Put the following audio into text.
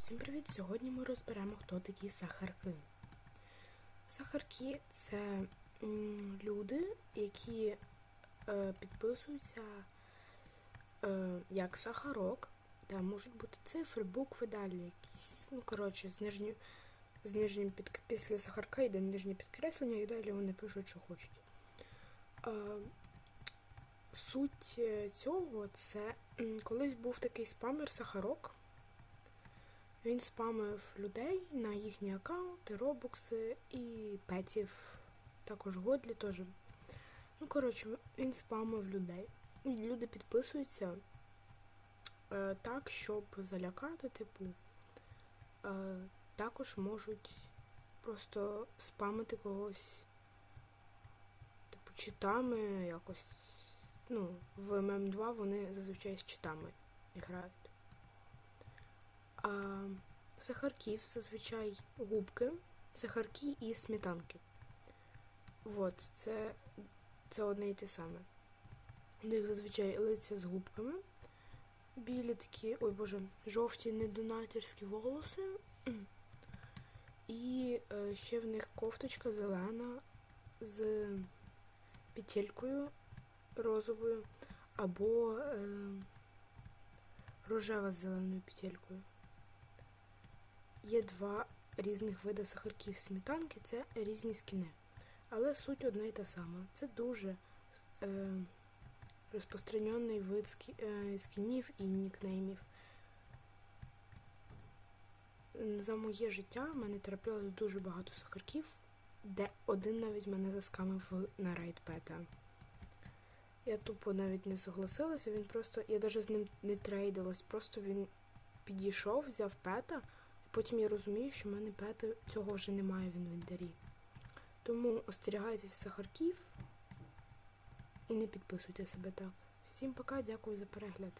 Всім привіт! Сьогодні ми розберемо, хто такі сахарки. Сахарки це люди, які е, підписуються е, як сахарок. Там можуть бути цифри, букви далі якісь. Ну, коротше, з нижнім, з нижнім під, після сахарка йде нижнє підкреслення, і далі вони пишуть, що хочуть. Е, суть цього це колись був такий спамер сахарок. Він спамив людей на їхні аккаунти, робокси і петів. Також годлі теж. Ну, коротше, він спамив людей. Люди підписуються е, так, щоб залякати, типу. Е, також можуть просто спамити когось, типу, читами якось. Ну, в ММ2 вони зазвичай з читами грають. Сахарків зазвичай губки, сахарки і сметанки. От, це, це одне і те саме. У них зазвичай лиця з губками. Білі такі, ой боже, жовті недонатерські волоси. І е, ще в них кофточка зелена з петелькою розовою або е, рожева з зеленою петелькою. Є два різних види сахарків сметанки, це різні скіни. Але суть одна і та сама. Це дуже е, розпространений вид скі, е, скінів і нікнеймів. За моє життя в мене траплялось дуже багато сахарків, де один навіть мене заскамив на рейд пета. Я тупо навіть не согласилася, він просто. Я навіть з ним не трейдилась, просто він підійшов, взяв пета. Потім я розумію, що в мене пета цього вже немає в інвентарі. Тому остерігайтеся сахарків і не підписуйте себе так. Всім пока, дякую за перегляд.